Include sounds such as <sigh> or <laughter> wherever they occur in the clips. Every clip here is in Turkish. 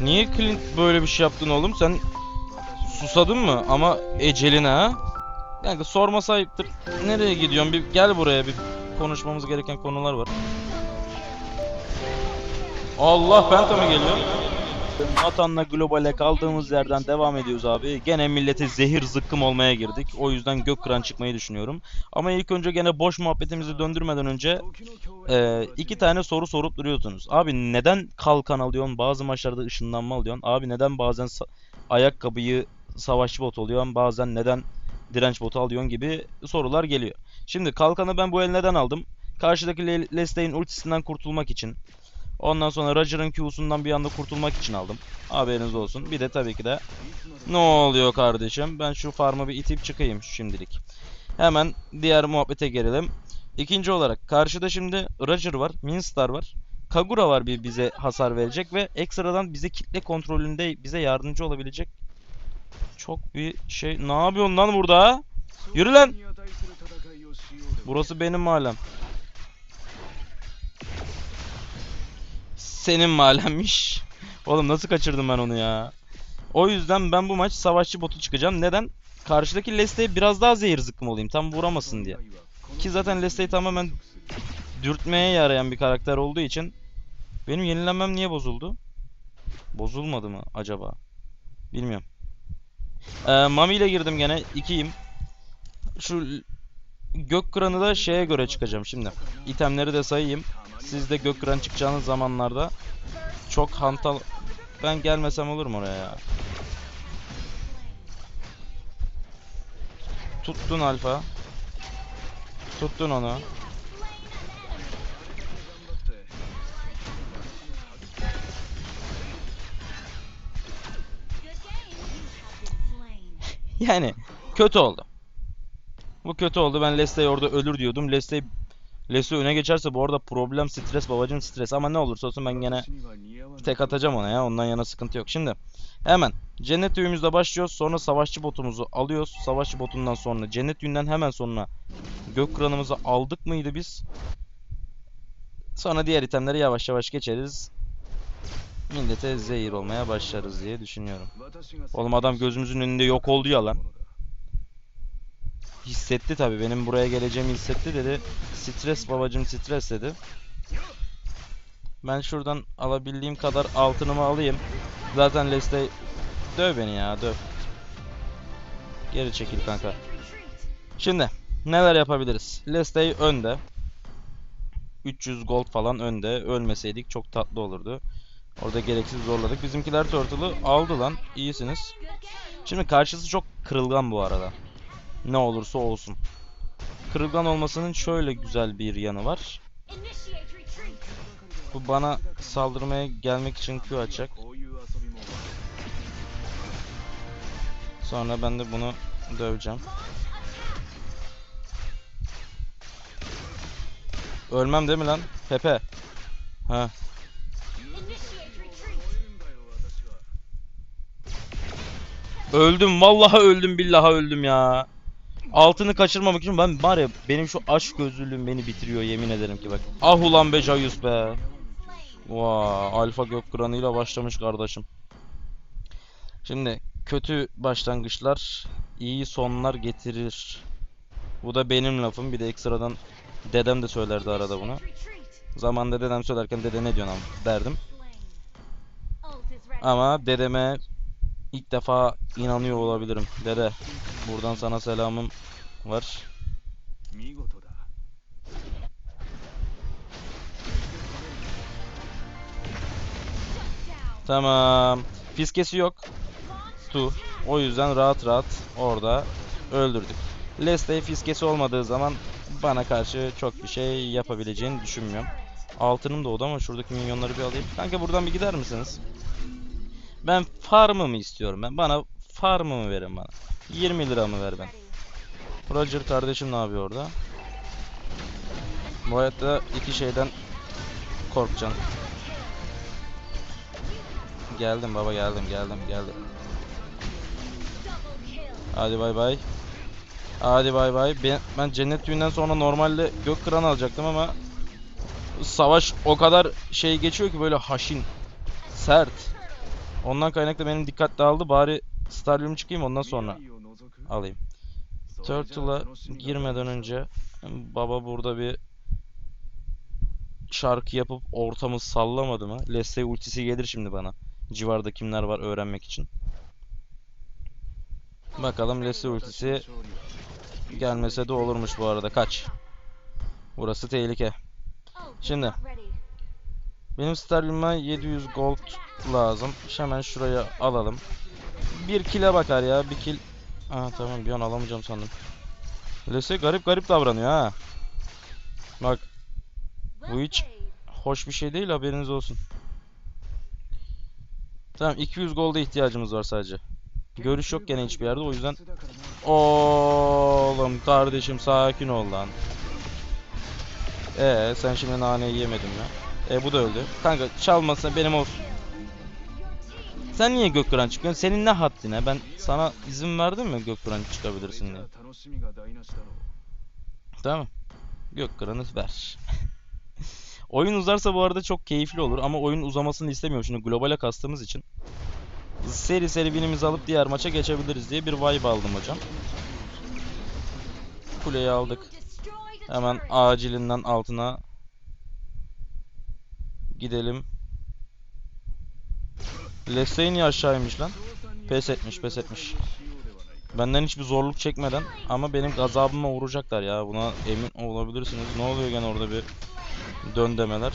Niye Clint böyle bir şey yaptın oğlum? Sen susadın mı? Ama eceline ha? Kanka sorma sahiptir. Nereye gidiyorsun? Bir gel buraya bir konuşmamız gereken konular var. Allah Penta mı geliyor? Natan'la globale kaldığımız yerden devam ediyoruz abi. Gene millete zehir zıkkım olmaya girdik. O yüzden gök kıran çıkmayı düşünüyorum. Ama ilk önce gene boş muhabbetimizi döndürmeden önce e, iki tane soru sorup duruyorsunuz. Abi neden kalkan alıyorsun? Bazı maçlarda ışınlanma alıyorsun. Abi neden bazen sa- ayakkabıyı savaşçı bot oluyorsun? Bazen neden direnç botu alıyorsun gibi sorular geliyor. Şimdi kalkanı ben bu el neden aldım? Karşıdaki Le- Leslie'nin ultisinden kurtulmak için. Ondan sonra Roger'ın Q'sundan bir anda kurtulmak için aldım. Haberiniz olsun. Bir de tabii ki de ne oluyor kardeşim? Ben şu farmı bir itip çıkayım şimdilik. Hemen diğer muhabbete gelelim. İkinci olarak karşıda şimdi Roger var, Minstar var. Kagura var bir bize hasar verecek ve ekstradan bize kitle kontrolünde bize yardımcı olabilecek çok bir şey. Ne yapıyorsun lan burada? Yürü lan. Burası benim mahallem. Senin mahallemmiş. Oğlum nasıl kaçırdım ben onu ya? O yüzden ben bu maç savaşçı botu çıkacağım. Neden? Karşıdaki Leslie'ye biraz daha zehir zıkkım olayım. Tam vuramasın diye. Ki zaten Leslie tamamen dürtmeye yarayan bir karakter olduğu için benim yenilenmem niye bozuldu? Bozulmadı mı acaba? Bilmiyorum. Ee, Mami ile girdim gene. 2'yim. Şu gök kıranı da şeye göre çıkacağım şimdi. İtemleri de sayayım. Siz de gök kıran çıkacağınız zamanlarda çok hantal... Ben gelmesem olur mu oraya ya? Tuttun alfa. Tuttun onu. Yani kötü oldu. Bu kötü oldu. Ben Leslie'yi orada ölür diyordum. Leslie Leslie öne geçerse bu arada problem stres babacım stres ama ne olursa olsun ben gene tek atacağım ona ya. Ondan yana sıkıntı yok. Şimdi hemen cennet düğümüzle başlıyoruz. Sonra savaşçı botumuzu alıyoruz. Savaşçı botundan sonra cennet düğünden hemen sonra gök kranımızı aldık mıydı biz? Sonra diğer itemleri yavaş yavaş geçeriz. Millete zehir olmaya başlarız diye düşünüyorum. Oğlum adam gözümüzün önünde yok oldu ya lan. Hissetti tabi benim buraya geleceğimi hissetti dedi. Stres babacım stres dedi. Ben şuradan alabildiğim kadar altınımı alayım. Zaten Leslie döv beni ya döv. Geri çekil kanka. Şimdi neler yapabiliriz? Leslie önde. 300 gold falan önde. Ölmeseydik çok tatlı olurdu. Orada gereksiz zorladık. Bizimkiler Turtle'ı aldı lan. İyisiniz. Şimdi karşısı çok kırılgan bu arada. Ne olursa olsun. Kırılgan olmasının şöyle güzel bir yanı var. Bu bana saldırmaya gelmek için Q açacak. Sonra ben de bunu döveceğim. Ölmem değil mi lan? Pepe. Ha. Öldüm vallahi öldüm billahi öldüm ya. Altını kaçırmamak için ben var ya benim şu aşk gözlülüğüm beni bitiriyor yemin ederim ki bak. Ah ulan be Jayus be. Vaa alfa gök kıranıyla başlamış kardeşim. Şimdi kötü başlangıçlar iyi sonlar getirir. Bu da benim lafım. Bir de ekstradan dedem de söylerdi arada bunu. Zamanında dedem söylerken dede ne diyorsun am- derdim. Ama dedeme ilk defa inanıyor olabilirim. Dede buradan sana selamım var. Tamam. Fiskesi yok. Tu. O yüzden rahat rahat orada öldürdük. Lestey fiskesi olmadığı zaman bana karşı çok bir şey yapabileceğini düşünmüyorum. Altınım da oldu ama şuradaki minyonları bir alayım. Kanka buradan bir gider misiniz? Ben farmımı istiyorum ben. Bana farmımı verin bana. 20 lira mı ver ben? Roger kardeşim ne yapıyor orada? Bu hayatta iki şeyden korkacaksın. Geldim baba geldim geldim geldim. Hadi bay bay. Hadi bay bay. Ben, ben cennet düğünden sonra normalde gök kıran alacaktım ama savaş o kadar şey geçiyor ki böyle haşin, sert. Ondan kaynaklı benim dikkat dağıldı. Bari stadyum çıkayım ondan sonra alayım. Turtle'a girmeden önce baba burada bir şarkı yapıp ortamı sallamadı mı? Lesse ultisi gelir şimdi bana. Civarda kimler var öğrenmek için. Bakalım Lesse ultisi gelmese de olurmuş bu arada. Kaç. Burası tehlike. Şimdi benim Sterling'e 700 gold lazım. Hemen şuraya alalım. Bir kile bakar ya. Bir kill. Aa tamam bir an alamayacağım sandım. Lese garip garip davranıyor ha. Bak bu hiç hoş bir şey değil haberiniz olsun. Tamam 200 golda ihtiyacımız var sadece. Görüş yok gene hiçbir yerde o yüzden Oğlum kardeşim sakin ol lan. Ee sen şimdi naneyi yemedin mi? E, bu da öldü. Kanka çalmasa benim olsun. Sen niye Gökkuran çıkıyorsun? Senin ne haddine? Ben sana izin verdim mi Gökkuran çıkabilirsin diye. Tamam. Gökkuran'ı ver. <laughs> oyun uzarsa bu arada çok keyifli olur ama oyun uzamasını istemiyorum şimdi globale kastığımız için. Seri seri binimizi alıp diğer maça geçebiliriz diye bir vibe aldım hocam. Kuleyi aldık. Hemen acilinden altına Gidelim. Lestey niye aşağıymış lan? Pes etmiş pes etmiş. Benden hiçbir zorluk çekmeden ama benim gazabıma uğrayacaklar ya. Buna emin olabilirsiniz. Ne oluyor gene orada bir dön demeler.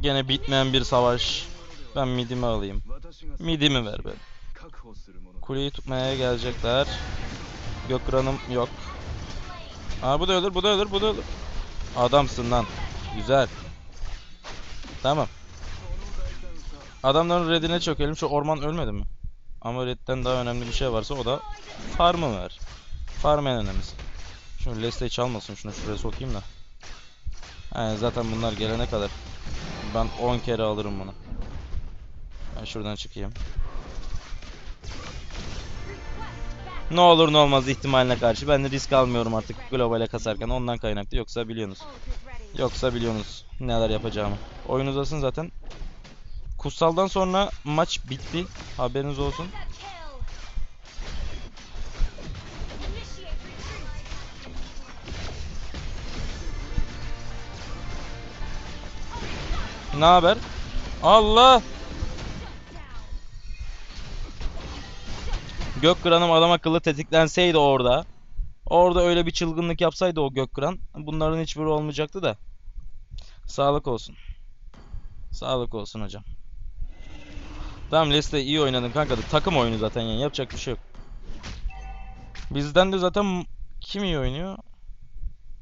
Gene bitmeyen bir savaş. Ben midimi alayım. Midimi ver ben. Kuleyi tutmaya gelecekler. Gökran'ım yok. Aa bu da ölür, bu da ölür, bu da ölür. Adamsın lan. Güzel. Tamam. Adamların redine çökelim. Şu orman ölmedi mi? Ama redden daha önemli bir şey varsa o da farmı ver. Farm en önemlisi. Şunu Leslie çalmasın. Şunu şuraya sokayım da. He, zaten bunlar gelene kadar ben 10 kere alırım bunu. Ben şuradan çıkayım. Ne olur ne olmaz ihtimaline karşı ben de risk almıyorum artık globale kasarken ondan kaynaklı yoksa biliyorsunuz. Yoksa biliyorsunuz neler yapacağımı. Oyun uzasın zaten. Kutsaldan sonra maç bitti. Haberiniz olsun. Ne haber? Allah! Gökgran'ım adam akıllı tetiklenseydi orada. Orada öyle bir çılgınlık yapsaydı o Gökgran. Bunların hiçbiri olmayacaktı da. Sağlık olsun. Sağlık olsun hocam. Tamam Leslie iyi oynadın kanka. Takım oyunu zaten yani. Yapacak bir şey yok. Bizden de zaten kim iyi oynuyor?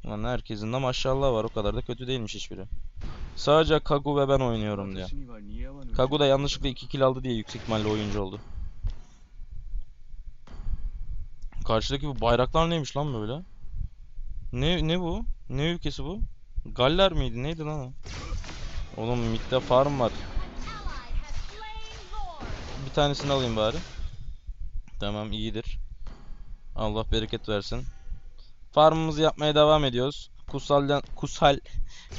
Lan herkesin de maşallah var. O kadar da kötü değilmiş hiçbiri. Sadece Kagu ve ben oynuyorum diyor. Kagu da yanlışlıkla 2 kill aldı diye yüksek ihtimalle oyuncu oldu. Karşıdaki bu bayraklar neymiş lan böyle? Ne ne bu? Ne ülkesi bu? Galler miydi? Neydi lan o? Oğlum midde farm var. Bir tanesini alayım bari. Tamam iyidir. Allah bereket versin. Farmımızı yapmaya devam ediyoruz. Kusal'dan Kusal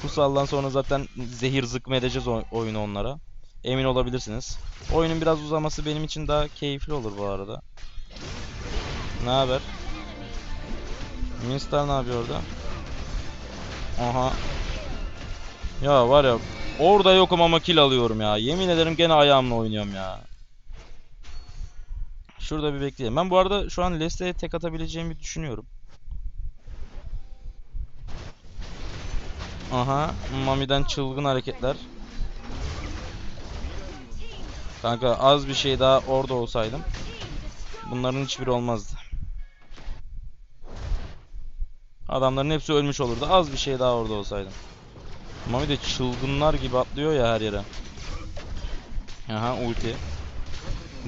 Kusal'dan sonra zaten zehir zıkkım edeceğiz oyunu onlara. Emin olabilirsiniz. Oyunun biraz uzaması benim için daha keyifli olur bu arada. Ne haber? Minstar ne yapıyor orada? Aha. Ya var ya orada yokum ama kill alıyorum ya. Yemin ederim gene ayağımla oynuyorum ya. Şurada bir bekleyelim. Ben bu arada şu an Leslie'ye tek atabileceğimi düşünüyorum. Aha, Mami'den çılgın hareketler. Kanka az bir şey daha orada olsaydım bunların hiçbiri olmazdı. Adamların hepsi ölmüş olurdu. Az bir şey daha orada olsaydım. Mami de çılgınlar gibi atlıyor ya her yere. Aha ulti.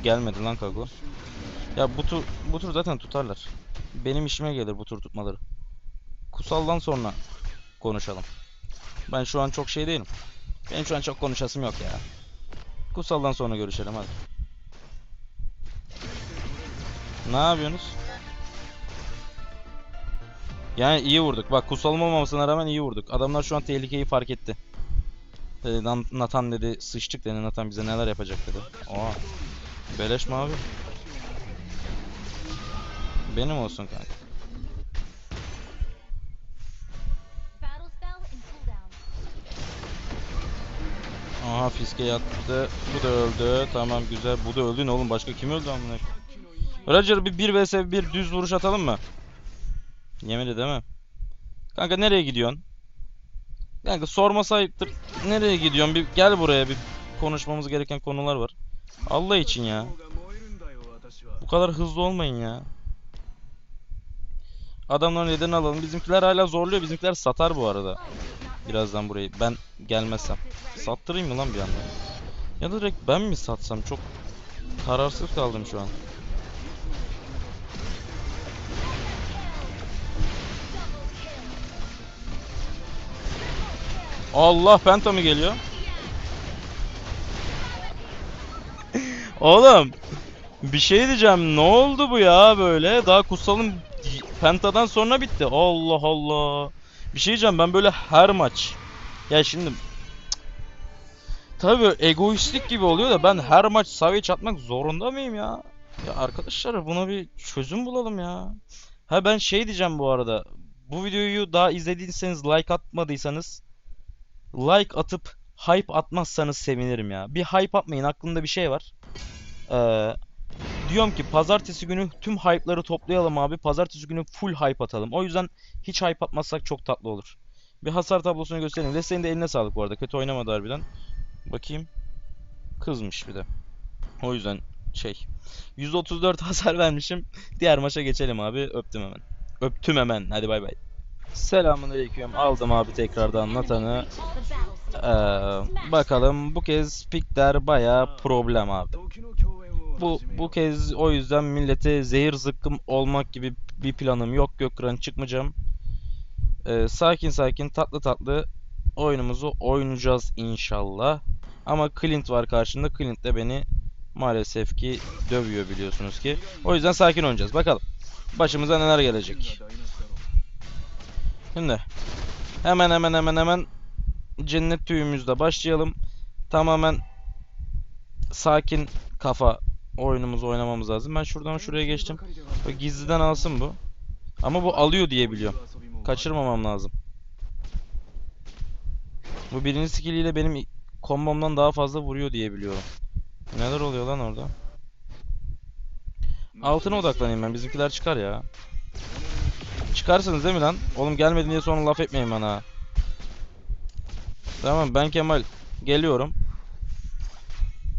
Gelmedi lan Kago. Ya bu tur bu tur zaten tutarlar. Benim işime gelir bu tur tutmaları. Kusal'dan sonra konuşalım. Ben şu an çok şey değilim. Benim şu an çok konuşasım yok ya. Kutsaldan sonra görüşelim hadi. Ne yapıyorsunuz? Yani iyi vurduk. Bak kutsalım olmamasına rağmen iyi vurduk. Adamlar şu an tehlikeyi fark etti. Dedi, Nathan dedi sıçtık dedi Nathan bize neler yapacak dedi. Aa. Beleş mi abi? Benim olsun kanka. Aha fiske yattı. Bu da öldü. Tamam güzel. Bu da öldü ne oğlum başka kim öldü amına? Roger bir 1 vs 1 düz vuruş atalım mı? Yemedi değil mi? Kanka nereye gidiyorsun? Kanka sormasa ayıptır. Nereye gidiyorsun? Bir gel buraya bir konuşmamız gereken konular var. Allah için ya. Bu kadar hızlı olmayın ya. Adamların yerini alalım. Bizimkiler hala zorluyor. Bizimkiler satar bu arada. Birazdan burayı. Ben gelmezsem. Sattırayım mı lan bir anda? Ya direkt ben mi satsam? Çok kararsız kaldım şu an. Allah penta mı geliyor? Oğlum bir şey diyeceğim. Ne oldu bu ya böyle? Daha kutsalım Penta'dan sonra bitti. Allah Allah. Bir şey diyeceğim ben böyle her maç. Ya şimdi böyle egoistlik gibi oluyor da ben her maç savage atmak zorunda mıyım ya? Ya arkadaşlar buna bir çözüm bulalım ya. Ha ben şey diyeceğim bu arada. Bu videoyu daha izlediyseniz like atmadıysanız like atıp hype atmazsanız sevinirim ya. Bir hype atmayın aklımda bir şey var. Ee, diyorum ki pazartesi günü tüm hype'ları toplayalım abi. Pazartesi günü full hype atalım. O yüzden hiç hype atmazsak çok tatlı olur. Bir hasar tablosunu göstereyim. Leslie'nin de eline sağlık bu arada. Kötü oynamadı harbiden. Bakayım. Kızmış bir de. O yüzden şey. 134 hasar vermişim. Diğer maça geçelim abi. Öptüm hemen. Öptüm hemen. Hadi bay bay. Selamünaleyküm. Aldım abi tekrardan Nathan'ı. Ee, bakalım bu kez pikler baya problem abi. Bu bu kez o yüzden millete zehir zıkkım olmak gibi bir planım yok. Gökran çıkmayacağım. Ee, sakin sakin tatlı tatlı oyunumuzu oynayacağız inşallah. Ama Clint var karşında. Clint de beni maalesef ki dövüyor biliyorsunuz ki. O yüzden sakin oynayacağız. Bakalım başımıza neler gelecek. Şimdi hemen hemen hemen hemen cennet tüyümüzle başlayalım. Tamamen sakin kafa oyunumuzu oynamamız lazım. Ben şuradan şuraya geçtim. Böyle gizliden alsın bu. Ama bu alıyor diye biliyorum. Kaçırmamam lazım. Bu birinci skill ile benim kombomdan daha fazla vuruyor diye biliyorum. Neler oluyor lan orada? Altına odaklanayım ben. Bizimkiler çıkar ya. Çıkarsınız değil mi lan? Oğlum gelmedi diye sonra laf etmeyin bana. Tamam ben Kemal. Geliyorum.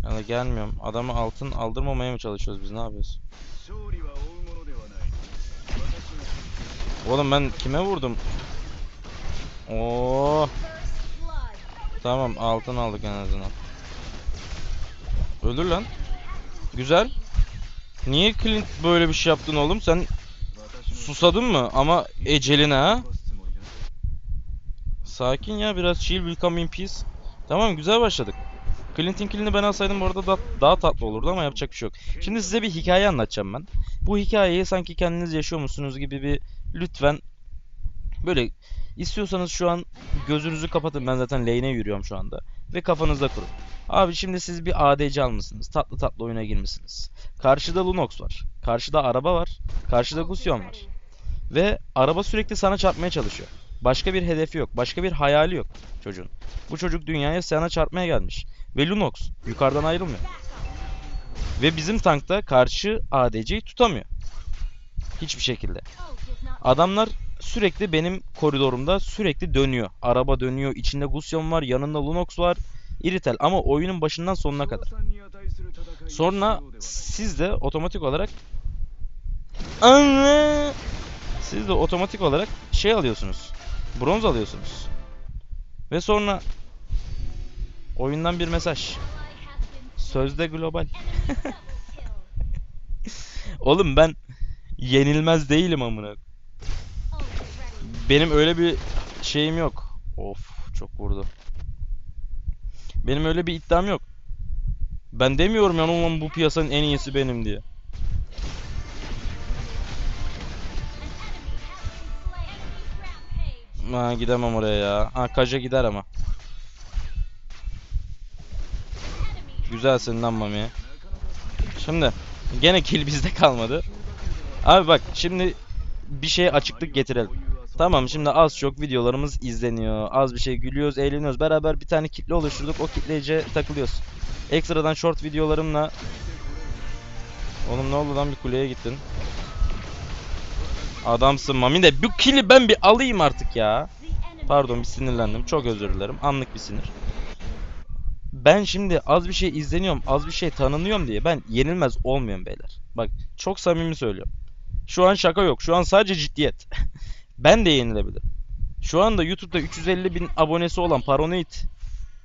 Yani gelmiyorum. Adamı altın aldırmamaya mı çalışıyoruz biz? Ne yapıyoruz? Oğlum ben kime vurdum? Oo. Tamam altın aldık en azından. Öldür lan. Güzel. Niye Clint böyle bir şey yaptın oğlum? Sen Susadın mı? Ama eceline ha. Sakin ya biraz chill will come in peace. Tamam güzel başladık. Clinton Kill'ini ben alsaydım bu arada da, daha tatlı olurdu ama yapacak bir şey yok. Şimdi size bir hikaye anlatacağım ben. Bu hikayeyi sanki kendiniz yaşıyormusunuz gibi bir lütfen böyle istiyorsanız şu an gözünüzü kapatın. Ben zaten lane'e yürüyorum şu anda. Ve kafanızda kurun. Abi şimdi siz bir ADC almışsınız. Tatlı tatlı oyuna girmişsiniz. Karşıda Lunox var. Karşıda araba var. Karşıda Gusion var. Ve araba sürekli sana çarpmaya çalışıyor. Başka bir hedefi yok. Başka bir hayali yok çocuğun. Bu çocuk dünyaya sana çarpmaya gelmiş. Ve Lunox yukarıdan ayrılmıyor. Ve bizim tankta karşı ADC'yi tutamıyor. Hiçbir şekilde. Adamlar sürekli benim koridorumda sürekli dönüyor. Araba dönüyor. İçinde Gusyon var. Yanında Lunox var. İritel ama oyunun başından sonuna kadar. Sonra siz de otomatik olarak Anne siz de otomatik olarak şey alıyorsunuz. Bronz alıyorsunuz. Ve sonra oyundan bir mesaj. Sözde global. <laughs> Oğlum ben yenilmez değilim amına. Benim öyle bir şeyim yok. Of çok vurdu. Benim öyle bir iddiam yok. Ben demiyorum yani ulan bu piyasanın en iyisi benim diye. Ha gidemem oraya ya. Ha Kaja gider ama. Güzelsin lan Mami. Şimdi gene kill bizde kalmadı. Abi bak şimdi bir şeye açıklık getirelim. Tamam şimdi az çok videolarımız izleniyor. Az bir şey gülüyoruz, eğleniyoruz. Beraber bir tane kitle oluşturduk. O kitlece takılıyoruz. Ekstradan short videolarımla Oğlum ne oldu lan bir kuleye gittin. Adamsın Mami de bu kill'i ben bir alayım artık ya. Pardon bir sinirlendim. Çok özür dilerim. Anlık bir sinir. Ben şimdi az bir şey izleniyorum, az bir şey tanınıyorum diye ben yenilmez olmuyorum beyler. Bak çok samimi söylüyorum. Şu an şaka yok. Şu an sadece ciddiyet. <laughs> ben de yenilebilirim. Şu anda YouTube'da 350 bin abonesi olan Paranoid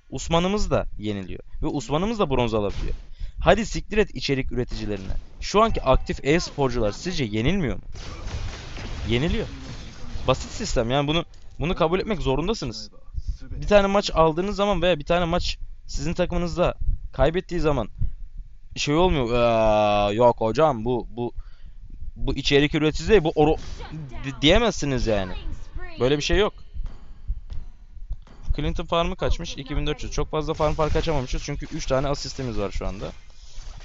Usman'ımız da yeniliyor. Ve Usman'ımız da bronz alabiliyor. Hadi siktir et içerik üreticilerine. Şu anki aktif e-sporcular sizce yenilmiyor mu? Yeniliyor. Basit sistem yani bunu bunu kabul etmek zorundasınız. Bir tane maç aldığınız zaman veya bir tane maç sizin takımınızda kaybettiği zaman şey olmuyor. "Aa, yok hocam bu bu bu içerik üreticisi değil, bu di- diyemezsiniz yani. Böyle bir şey yok. Clinton farmı kaçmış? 2400. Çok fazla farm fark açamamışız çünkü 3 tane asistimiz var şu anda.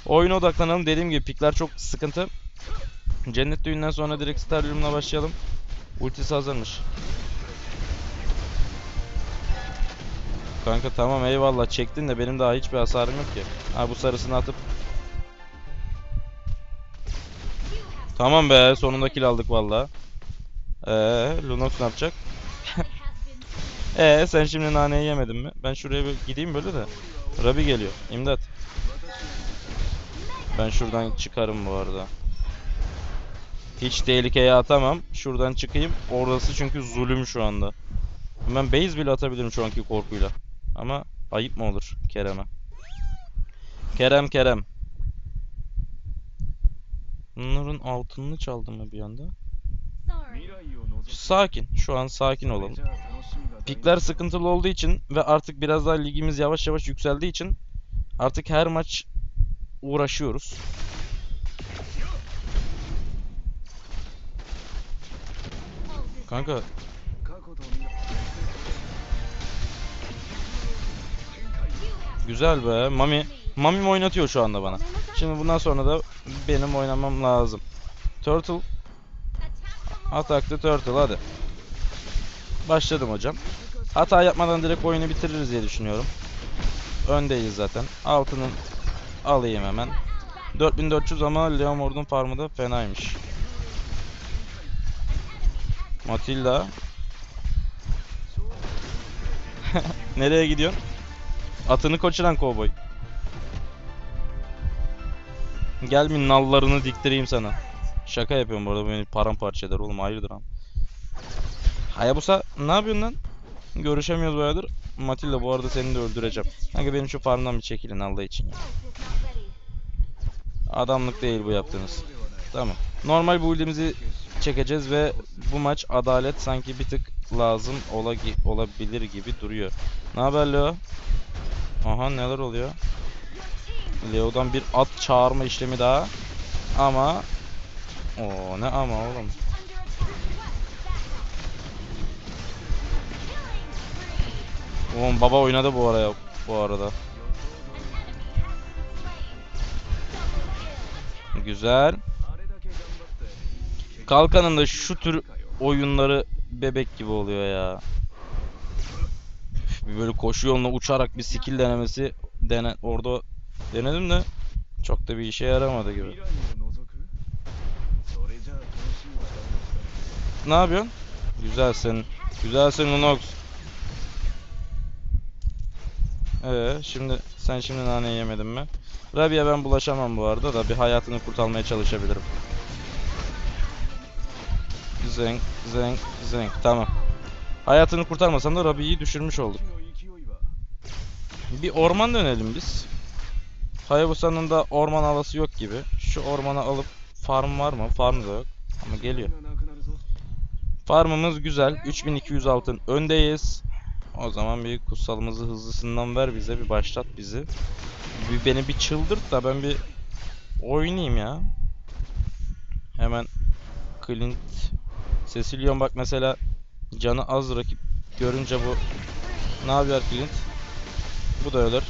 Oyuna odaklanalım. Dediğim gibi pikler çok sıkıntı. Cennet düğünden sonra direkt Starlium'la başlayalım. Ultisi hazırmış. Kanka tamam eyvallah çektin de benim daha hiçbir hasarım yok ki. Ha bu sarısını atıp. Tamam be sonunda kill aldık valla. Eee Lunox ne yapacak? Has <laughs> been Ee sen şimdi naneyi yemedin mi? Ben şuraya bir gideyim böyle de. Rabi geliyor. İmdat. Ben şuradan çıkarım bu arada. Hiç tehlikeye atamam. Şuradan çıkayım. Orası çünkü zulüm şu anda. Ben base bile atabilirim şu anki korkuyla. Ama ayıp mı olur Kerem'e? Kerem Kerem. Bunların altınını çaldım mı bir anda? Sakin. Şu an sakin olalım. Pikler sıkıntılı olduğu için ve artık biraz daha ligimiz yavaş yavaş yükseldiği için artık her maç uğraşıyoruz. Kanka güzel be. Mami Mami oynatıyor şu anda bana. Şimdi bundan sonra da benim oynamam lazım. Turtle the Turtle hadi. Başladım hocam. Hata yapmadan direkt oyunu bitiririz diye düşünüyorum. Öndeyiz zaten. Altının alayım hemen. 4400 ama Leomord'un farmı da fenaymış. Matilda. <laughs> Nereye gidiyorsun? Atını koçuran kovboy. Gel bir nallarını diktireyim sana. Şaka yapıyorum bu arada beni paramparça eder oğlum hayırdır lan. Hayabusa ne yapıyorsun lan? Görüşemiyoruz bayağıdır. Matilda bu arada seni de öldüreceğim. Kanka benim şu farmdan bir çekilin Allah için. Adamlık değil bu yaptığınız. Tamam. Normal build'imizi çekeceğiz ve bu maç adalet sanki bir tık lazım ola olabilir gibi duruyor. Ne haber Leo? Aha neler oluyor? Leo'dan bir at çağırma işlemi daha. Ama o ne ama oğlum. Oğlum baba oynadı bu araya bu arada. Güzel. Kalkanın şu tür oyunları bebek gibi oluyor ya. Bir böyle koşu yoluna uçarak bir skill denemesi dene orada denedim de çok da bir işe yaramadı gibi. Ne yapıyorsun? Güzelsin. Güzelsin Lunox. Ee, şimdi sen şimdi nane yemedin mi? Rabia ben bulaşamam bu arada da bir hayatını kurtarmaya çalışabilirim. Zenk, zenk, zenk. Tamam. Hayatını kurtarmasam da Rabia'yı düşürmüş olduk. Bir orman dönelim biz. Hayabusa'nın da orman havası yok gibi. Şu ormanı alıp farm var mı? Farm da yok. Ama geliyor. Farmımız güzel. 3200 altın öndeyiz. O zaman bir kutsalımızı hızlısından ver bize. Bir başlat bizi. Bir beni bir çıldırt da ben bir oynayayım ya. Hemen Clint Cecilion bak mesela canı az rakip görünce bu ne yapıyor Clint? Bu da ölür.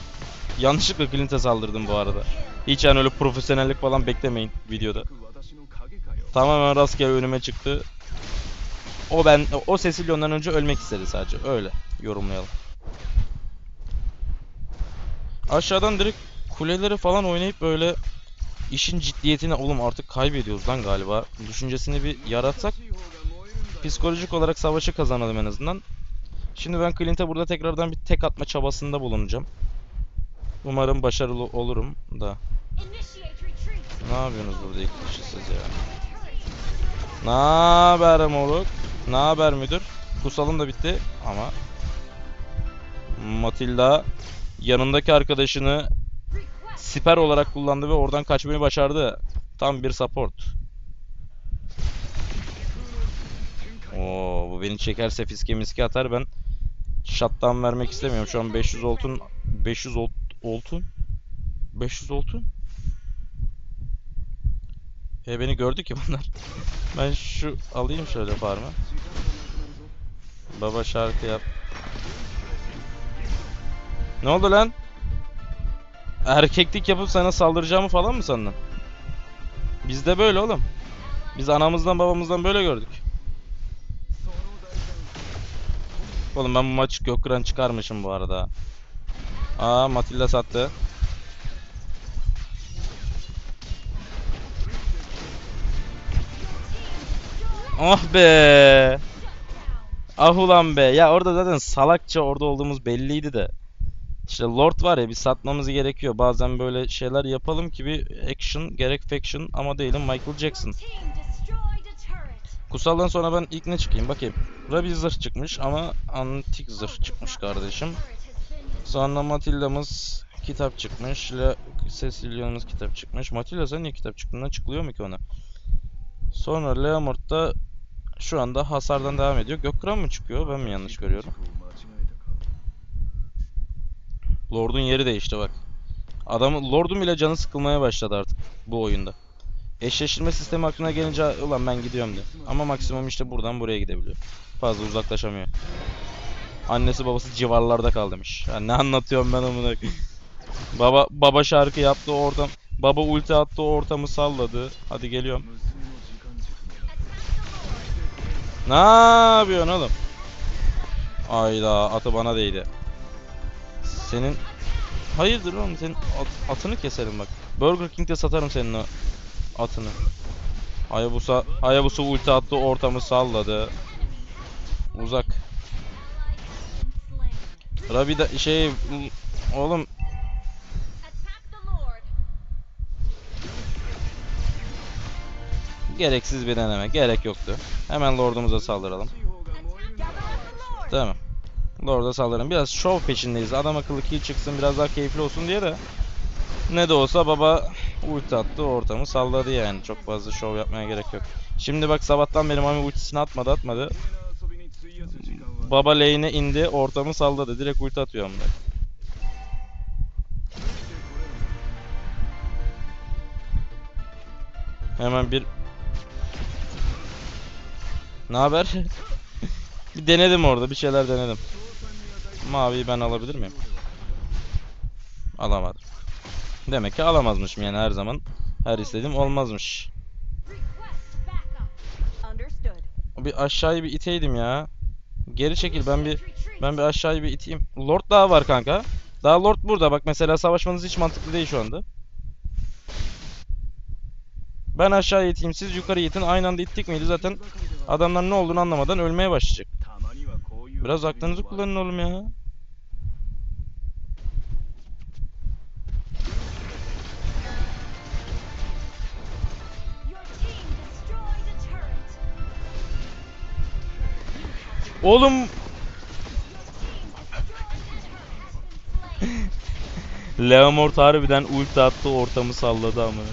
Yanlışlıkla Clint'e saldırdım bu arada. Hiç yani öyle profesyonellik falan beklemeyin videoda. Tamamen rastgele önüme çıktı. O ben o Cecilion'dan önce ölmek istedi sadece. Öyle yorumlayalım. Aşağıdan direkt kuleleri falan oynayıp böyle işin ciddiyetini oğlum artık kaybediyoruz lan galiba düşüncesini bir yaratsak psikolojik olarak savaşı kazanalım en azından. Şimdi ben Clint'e burada tekrardan bir tek atma çabasında bulunacağım. Umarım başarılı olurum da. Ne yapıyorsunuz burada ilk siz ya? Ne haber moruk? Ne haber müdür? Kusalım da bitti ama Matilda yanındaki arkadaşını siper olarak kullandı ve oradan kaçmayı başardı. Tam bir support. Oo, bu beni çekerse fiske miske atar ben shutdown vermek istemiyorum. Şu an 500 oltun 500 olt, oltun 500 oltun E beni gördü ki bunlar. <laughs> Ben şu alayım şöyle farmı. Baba şarkı yap. Ne oldu lan? Erkeklik yapıp sana saldıracağımı falan mı sandın? Bizde böyle oğlum. Biz anamızdan babamızdan böyle gördük. Oğlum ben bu maç Gökran çıkarmışım bu arada. Aa Matilda sattı. Oh be. Ah ulan be. Ya orada zaten salakça orada olduğumuz belliydi de. İşte Lord var ya bir satmamız gerekiyor. Bazen böyle şeyler yapalım ki bir action gerek faction ama değilim Michael Jackson. Kusaldan sonra ben ilk ne çıkayım bakayım. Burada bir zırh çıkmış ama antik zırh çıkmış kardeşim. Sonra Matilda'mız kitap çıkmış. La Cecilia'mız kitap çıkmış. Matilda sen niye kitap çıktığından çıkılıyor mu ki ona? Sonra Leomort da şu anda hasardan devam ediyor. Gökkıran mı çıkıyor? Ben mi yanlış görüyorum? Lord'un yeri değişti bak. Adam Lord'un bile canı sıkılmaya başladı artık bu oyunda. Eşleştirme sistemi hakkında gelince ulan ben gidiyorum diyor. Ama maksimum işte buradan buraya gidebiliyor. Fazla uzaklaşamıyor. Annesi babası civarlarda kal demiş. Ya ne anlatıyorum ben amına <laughs> Baba baba şarkı yaptı ortam. Baba ulti attı ortamı salladı. Hadi geliyorum. Ne yapıyorsun oğlum? Ayda atı bana değdi. Senin Hayırdır oğlum senin at, atını keserim bak. Burger King'de satarım senin o atını. Hayabusa, Hayabusa ulti attı ortamı salladı. Uzak. Rabi da şey oğlum Gereksiz bir deneme. Gerek yoktu. Hemen Lord'umuza saldıralım. Tamam. Lord'a saldıralım. Biraz şov peşindeyiz. Adam akıllı kill çıksın. Biraz daha keyifli olsun diye de. Ne de olsa baba ulti attı ortamı salladı yani. Çok fazla şov yapmaya gerek yok. Şimdi bak sabahtan beri Mami ultisini atmadı atmadı. Baba lane'e indi ortamı salladı. Direkt ulti atıyor amına. Hemen bir Ne haber? <laughs> bir denedim orada, bir şeyler denedim. Maviyi ben alabilir miyim? Alamadım. Demek ki alamazmışım yani her zaman. Her istediğim olmazmış. Bir aşağıya bir iteydim ya. Geri çekil ben bir ben bir aşağıya bir iteyim. Lord daha var kanka. Daha Lord burada bak mesela savaşmanız hiç mantıklı değil şu anda. Ben aşağıya iteyim siz yukarı itin aynı anda ittik miydi zaten adamlar ne olduğunu anlamadan ölmeye başlayacak. Biraz aklınızı kullanın oğlum ya. Slain. <laughs> Leomord harbiden ulti attı ortamı salladı amına.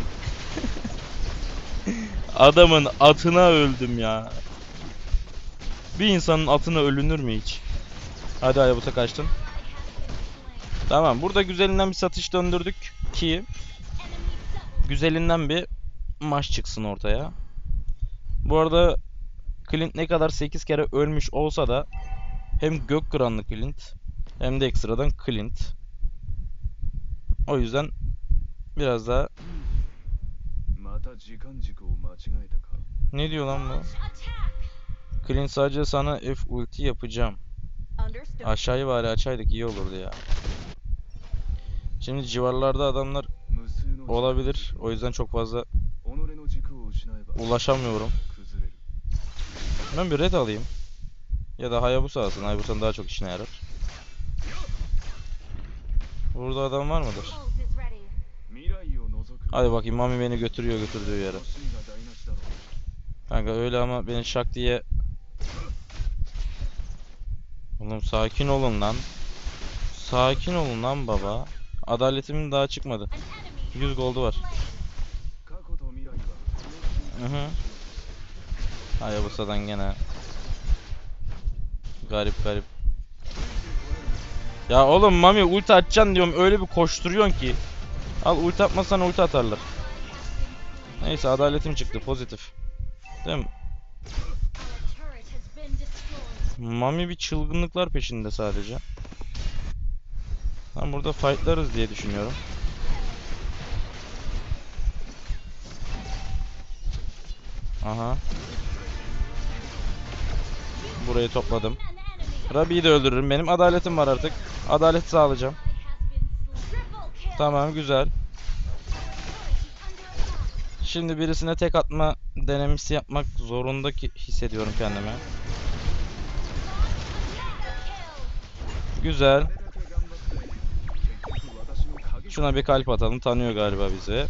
Adamın atına öldüm ya. Bir insanın atına ölünür mü hiç? Hadi Hayabusa kaçtın. Tamam burada güzelinden bir satış döndürdük ki güzelinden bir maç çıksın ortaya. Bu arada Clint ne kadar 8 kere ölmüş olsa da hem gök kıranlı Clint hem de ekstradan Clint. O yüzden biraz daha Ne diyor lan bu? Clint sadece sana F ulti yapacağım. Aşağıyı bari açaydık iyi olurdu ya. Şimdi civarlarda adamlar olabilir. O yüzden çok fazla ulaşamıyorum. Ben bir red alayım. Ya da Hayabusa alsın. Hayabusa'nın daha çok işine yarar. Burada adam var mıdır? Hadi bakayım Mami beni götürüyor götürdüğü yere. Kanka öyle ama beni şak diye... Oğlum sakin olun lan. Sakin olun lan baba. Adaletimin daha çıkmadı. 100 goldu var. Hı hı. Hayabusa'dan gene. Garip garip. Ya oğlum Mami ulti atacaksın diyorum öyle bir koşturuyorsun ki. Al ulti atmasan ulti atarlar. Neyse adaletim çıktı pozitif. Değil mi? Mami bir çılgınlıklar peşinde sadece. Ben burada fightlarız diye düşünüyorum. Aha. Burayı topladım. Rabi'yi de öldürürüm. Benim adaletim var artık. Adalet sağlayacağım. Tamam güzel. Şimdi birisine tek atma denemesi yapmak zorunda hissediyorum kendimi. Güzel. Şuna bir kalp atalım. Tanıyor galiba bizi.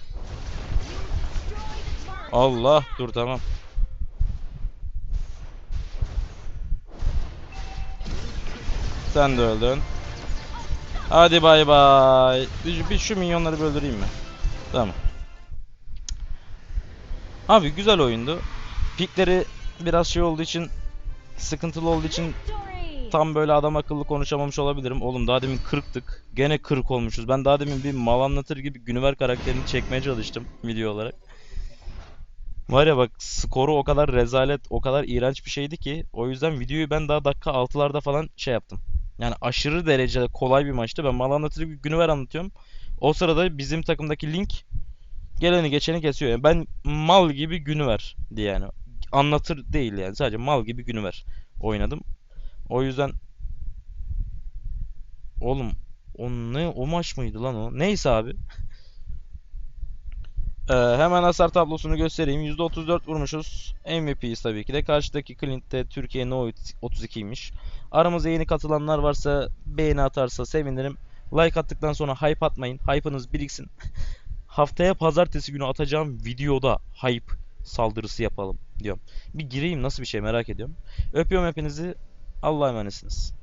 Allah dur tamam. Sen de öldün. Hadi bay bay. Bir, bir şu minyonları bir öldüreyim mi? Tamam. Abi güzel oyundu. Pikleri biraz şey olduğu için sıkıntılı olduğu için tam böyle adam akıllı konuşamamış olabilirim. Oğlum daha demin 40'tık. Gene 40 olmuşuz. Ben daha demin bir mal anlatır gibi Günüver karakterini çekmeye çalıştım video olarak. Var ya bak skoru o kadar rezalet, o kadar iğrenç bir şeydi ki o yüzden videoyu ben daha dakika 6'larda falan şey yaptım. Yani aşırı derecede kolay bir maçtı. Ben mal anlatır gibi Günüver anlatıyorum. O sırada bizim takımdaki Link geleni geçeni kesiyor. Yani ben mal gibi Günüver diye yani. Anlatır değil yani. Sadece mal gibi Günüver oynadım. O yüzden Oğlum o ne o maç mıydı lan o? Neyse abi. Ee, hemen hasar tablosunu göstereyim. %34 vurmuşuz. MVP'yiz tabii ki de. Karşıdaki Clint de Türkiye No 32'ymiş. Aramıza yeni katılanlar varsa beğeni atarsa sevinirim. Like attıktan sonra hype atmayın. Hype'ınız biriksin. <laughs> Haftaya pazartesi günü atacağım videoda hype saldırısı yapalım diyorum. Bir gireyim nasıl bir şey merak ediyorum. Öpüyorum hepinizi. Allah'a emanetsiniz.